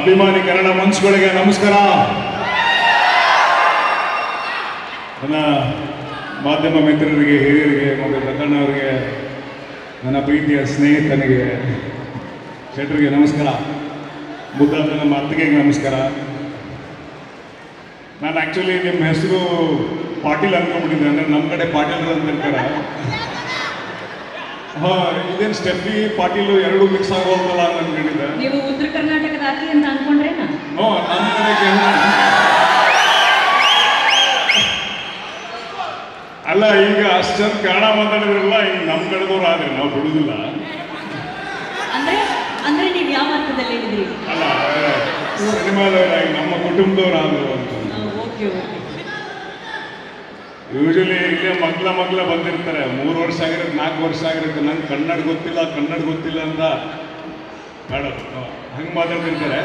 ಅಭಿಮಾನಿ ಕನ್ನಡ ಮನ್ಸುಗಳಿಗೆ ನಮಸ್ಕಾರ. ನನ್ನ ಮಾಧ್ಯಮ ಮಿತ್ರರಿಗೆ, ಹಿರಿಯರಿಗೆ, ಮತ್ತು ದತ್ತಣ್ಣವರಿಗೆ ನನ್ನ ಪ್ರೀತಿಯ ಸ್ನೇಹಿತನಿಗೆ, ಶೆಟ್ರಿಗೆ ನಮಸ್ಕಾರ. ಮುದ್ದಾದ ನಮ್ಮ ಅತ್ತಿಗೆಗೆ ನಮಸ್ಕಾರ. ನಾನು ಆ್ಯಕ್ಚುಲಿ ನಿಮ್ಮ ಹೆಸರು ಪಾಟೀಲ್ ಅಂದ್ಕೊಂಡ್ಬಿಟ್ಟಿದ್ದೆ ಅಂದರೆ ನಮ್ಮ ಕಡೆ ಪಾಟೀಲ್ ಅಂತ ಹಾಂ ಇದೇನು ಸ್ಟೆಫಿ ಪಾಟೀಲು ಎರಡು ಮಿಕ್ಸ್ ಆಗೋ ಅಂತ ಅಂದ್ಕೊಂಡಿದ್ದೆ ನೀವು ಉತ್ತರ ಕರ್ನಾಟಕದ ಆಕಿ ಅಂತ ಅನ್ಕೊಂಡ್ರೇನಾ? ಕಡೆಗೆ ಅಲ್ಲ ಈಗ ಅಷ್ಟೊಂದು ಕನ್ನಡ ಮಾತಾಡಿದ್ರಲ್ಲ ಈಗ ನಮ್ಮ ಕಡೆದವ್ರು ಆದ್ರೆ ನಾವು ಬಿಡುದಿಲ್ಲ. ಅಂದ್ರೆ ಅಂದ್ರೆ ನೀವು ಯಾವ ಅರ್ಥದಲ್ಲಿ ಹೇಳಿದ್ರಿ? ಅಲ್ಲ ಸಿನಿಮಾದವ್ರಾಗಿ ನಮ್ಮ ಕುಟುಂಬದವ್ರು ಆದ್ರು ಅಂತ ಓಕೆ ಓಕೆ. ಯೂಶಲಿ ಇಲ್ಲೇ ಮಗ್ಲ ಮಗ್ಲ ಬಂದಿರ್ತಾರೆ. ಮೂರು ವರ್ಷ ಆಗಿರುತ್ತೆ ನಾಲ್ಕು ವರ್ಷ ಆಗಿರುತ್ತೆ ನಂಗೆ ಕನ್ನಡ ಗೊತ್ತಿಲ್ಲ ಕನ್ನಡ ಗೊತ್ತಿಲ್ಲ ಅಂತ ಹೇಳೋದು. ಹಂಗೆ ಮಾತಾಡ್ತಿರ್ತಾರೆ.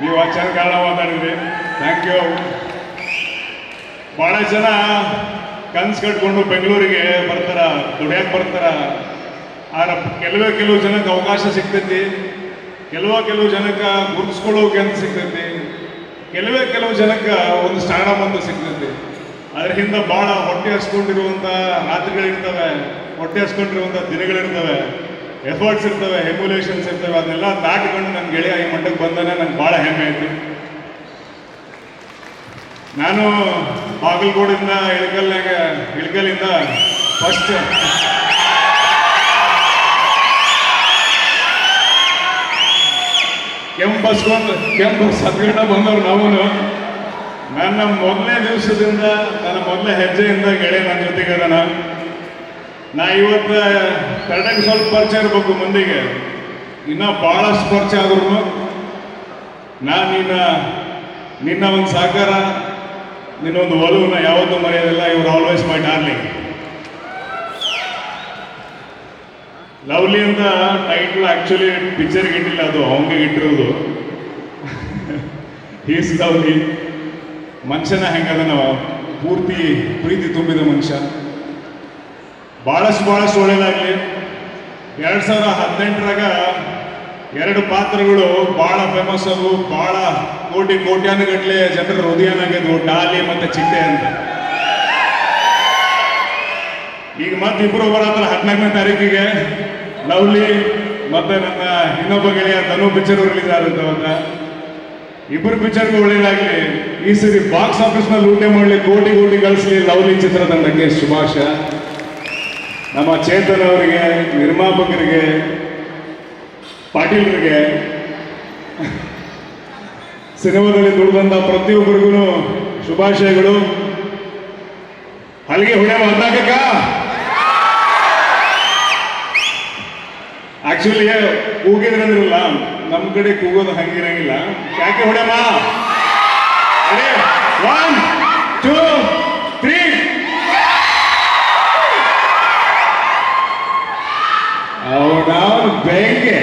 ನೀವು ಆಚಾರ ಕಾರಣ ಮಾತಾಡಿದ್ರಿ. ಥ್ಯಾಂಕ್ ಯು ಭಾಳ ಜನ ಕನ್ಸು ಕಟ್ಕೊಂಡು ಬೆಂಗಳೂರಿಗೆ ಬರ್ತಾರ ದುಡಿಯಕ್ಕೆ ಬರ್ತಾರ. ಆದ್ರೆ ಕೆಲವೇ ಕೆಲವು ಜನಕ್ಕೆ ಅವಕಾಶ ಸಿಗ್ತೈತಿ. ಕೆಲವೋ ಕೆಲವು ಜನಕ್ಕೆ ಗುರುತಿಸ್ಕೊಳ್ಳೋಕೆ ಅಂತ ಸಿಗ್ತೈತಿ. ಕೆಲವೇ ಕೆಲವು ಜನಕ್ಕೆ ಒಂದು ಸ್ಥಾನ ಬಂದು ಸಿಗ್ತೈತಿ ಅದ್ರ ಹಿಂದೆ ಭಾಳ ಹೊಟ್ಟೆ ಹಸ್ಕೊಂಡಿರುವಂಥ ರಾತ್ರಿಗಳಿರ್ತವೆ, ಹೊಟ್ಟೆ ಹಸ್ಕೊಂಡಿರುವಂಥ ದಿನಗಳಿರ್ತವೆ ಎಫರ್ಟ್ಸ್ ಇರ್ತವೆ ಹೆಮ್ಯುಲೇಷನ್ಸ್ ಇರ್ತವೆ, ಅದೆಲ್ಲ ದಾಟ್ಕೊಂಡು ನನ್ನ ಗೆಳೆಯ ಈ ಮಟ್ಟಕ್ಕೆ ಬಂದಾನೆ ನಂಗೆ ಭಾಳ ಹೆಮ್ಮೆ ಐತಿ ನಾನು ಬಾಗಲಕೋಡಿಂದ ಇಳಕಲ್ನಾಗ ಇಳಕಲ್ಲಿಂದ ಫಸ್ಟ್ ಕೆಂಪು ಬಸ್ಕೊಂಡು ಕೆಂಪು ಸತ್ಗಂಡ ಬಂದವ್ರು ನಾವು ನನ್ನ ಮೊದಲನೇ ದಿವಸದಿಂದ, ನನ್ನ ಮೊದಲ ಹೆಜ್ಜೆಯಿಂದ ಗೆಳೆಯ ನನ್ನ ಜೊತೆಗೆ ನಾನು ನಾ ಇವತ್ತು ಕನ್ನಡಕ್ಕೆ ಸ್ವಲ್ಪ ಪರಿಚಯ ಇರಬೇಕು ಮಂದಿಗೆ. ಇನ್ನೂ ಭಾಳಷ್ಟು ಪರಿಚಯ ಆದ್ರೂ ನಾ ನಿನ್ನ ನಿನ್ನ ಒಂದು ಸಹಕಾರ ನಿನ್ನೊಂದು ಒಲವನ್ನ ಯಾವತ್ತೂ ಮರೆಯೋದಿಲ್ಲ. ಇವ್ರು ಆಲ್ವೇಸ್ ಮೈ ಡಾರ್ಲಿಂಗ್ ಲವ್ಲಿ ಅಂತ ಟೈಟ್ಲ್ ಆ್ಯಕ್ಚುಲಿ ಪಿಕ್ಚರ್ಗೆ ಇಟ್ಟಿಲ್ಲ, ಅದು ಅವನಿಗೆ ಇಟ್ಟಿರೋದು. ಹೀಸ್ ಲವ್ಲಿ ಮನುಷ್ಯನ ಹೆಂಗದ ನಾವು? ಪೂರ್ತಿ ಪ್ರೀತಿ ತುಂಬಿದ ಮನುಷ್ಯ. ಭಾಳಷ್ಟು ಭಾಳಷ್ಟು ಒಳ್ಳೇದಾಗಲಿ. ಎರಡು ಸಾವಿರ ಹದಿನೆಂಟರಾಗ ಎರಡು ಪಾತ್ರಗಳು ಭಾಳ ಫೇಮಸ್ ಅವು. ಭಾಳ ಕೋಟಿ ಕೋಟ್ಯಾನುಗಟ್ಟಲೆ ಜನರ ಹೃದಯನಾಗಿದ್ವು ಡಾಲಿ ಮತ್ತು ಚಿಟ್ಟೆ ಅಂತ. ಈಗ ಮತ್ತೆ ಇಬ್ಬರು ಬರತ್ರ ಹದಿನಾಲ್ಕನೇ ತಾರೀಕಿಗೆ ಲವ್ಲಿ ಮತ್ತೆ ನನ್ನ ಇನ್ನೊಬ್ಬ ಗೆಳೆಯ ಧನು ಪಿಕ್ಚರ್ ರಿಲೀಸ್ ಆಗುತ್ತೆ ಅವಾಗ ಇಬ್ಬರು ಪಿಕ್ಚರ್ಗೂ ಒಳ್ಳೇದಾಗಲಿ, ಈ ಸರಿ ಬಾಕ್ಸ್ ಆಫೀಸ್ನಲ್ಲಿ ಊಟ ಮಾಡಲಿ ಕೋಟಿ ಕೋಟಿ ಗಳಿಸಲಿ ಲವ್ಲಿ ಚಿತ್ರತಂಡಕ್ಕೆ ಶುಭಾಶ ನಮ್ಮ ಚೇತನ್ ಅವರಿಗೆ, ನಿರ್ಮಾಪಕರಿಗೆ, ಪಾಟೀಲರಿಗೆ, ಸಿನಿಮಾದಲ್ಲಿ ದುಡಿದಂತ ಪ್ರತಿಯೊಬ್ಬರಿಗೂ ಶುಭಾಶಯಗಳು. ಅಲ್ಲಿಗೆ ಹುಳೆ ಮಾತಾಡಕ ಆಕ್ಚುಲಿ ಕೂಗಿದ್ರಂದ್ರಲ್ಲ ನಮ್ಮ ಕಡೆ ಕೂಗೋದು ಹಂಗಿರಂಗಿಲ್ಲ. ಯಾಕೆ ಹೊಡೆಯಮ್ಮ? ಒನ್ ಟೂ ತ್ರೀ ಅವಡ ಬೆಂಗೆ